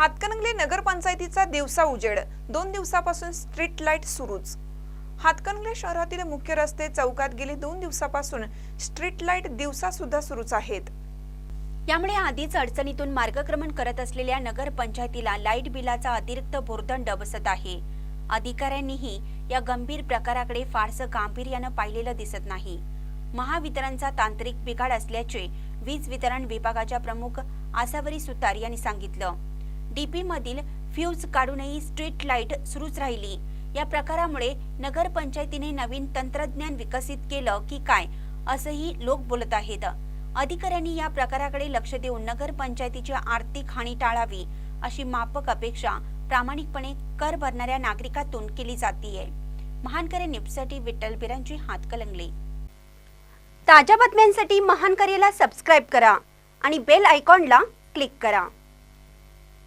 हातकणंगले नगरपंचायतीचा दिवसा उजेड. दोन दिवसापासून स्ट्रीट लाइट सुरूच. हातकणंगले शहरातील मुख्य रस्ते चौकात गेले दोन दिवसापासून स्ट्रीट लाइट दिवसा सुद्धा सुरूच आहेत. यामुळे आधीच अडचणीतून मार्गक्रमण करत असलेल्या नगरपंचायतीला लाइट बिलाचा अतिरिक्त भोरदंड बसत आहे. अधिकाऱ्यांनीही या गंभीर प्रकाराकडे फारसं गांभीर्यानं पाहिलेलं दिसत नाही. महावितरणचा तांत्रिक बिघाड असल्याचे वीज वितरण विभागाच्या प्रमुख आसावरी सुतार यांनी सांगितलं. डीपी मधील फ्यूज काढूनही स्ट्रीट लाइट सुरूच राहिली. या प्रकारामुळे नगरपंचायतीने नवीन तंत्रज्ञान विकसित केलं की काय असंही लोक बोलत आहेत. अधिकाऱ्यांनी या प्रकाराकडे लक्ष देऊन नगरपंचायतीची आर्थिक हानी टाळावी अशी मापक अपेक्षा प्रामाणिकपणे कर भरणाऱ्या नागरिकातून केली जातीये. महानकरे न्यूजसाठी विठ्ठल बिरांची हातकलंगले ताज्या बातम्यांसाठी महानकरेला सबस्क्राईब करा आणि बेल आयकॉनला क्लिक करा.